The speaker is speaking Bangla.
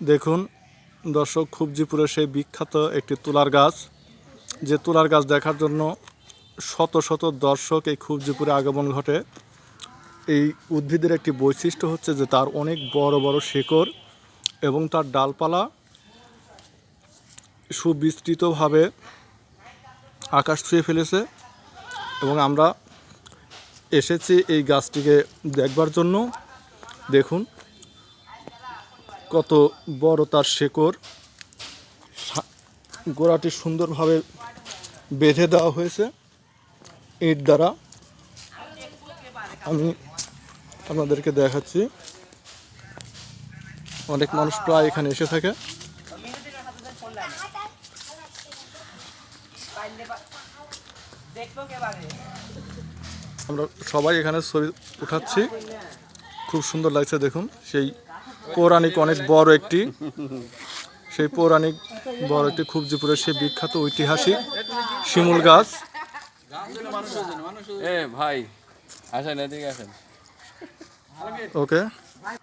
দেখুন, দর্শক খুবজিপুরের সেই বিখ্যাত একটি তুলার গাছ। যে তুলার গাছ দেখার জন্য শত শত দর্শক এই খুবজিপুরে আগমন ঘটে। এই উদ্ভিদের একটি বৈশিষ্ট্য হচ্ছে যে তার অনেক বড় বড় শেকড় এবং তার ডালপালা সুবিস্তৃতভাবে আকাশ ছুঁয়ে ফেলেছে এবং আমরা এসেছি এই গাছটিকে দেখবার জন্য। দেখুন কত বড় তার শেকড়। গোড়াটি সুন্দরভাবে বেঁধে দেওয়া হয়েছে ইট দ্বারা। আমি আপনাদেরকে দেখাচ্ছি। অনেক মানুষ প্রায় এখানে এসে থাকে। আমরা সবাই এখানে ছবি উঠাচ্ছি। খুব সুন্দর লাগছে দেখুন সেই পৌরাণিক অনেক বড় একটি সেই পৌরাণিক বড় একটি খুবজিপুরের সেই বিখ্যাত ঐতিহাসিক শিমুল গাছ। ভাই আসেন এদিকে আসেন। ওকে।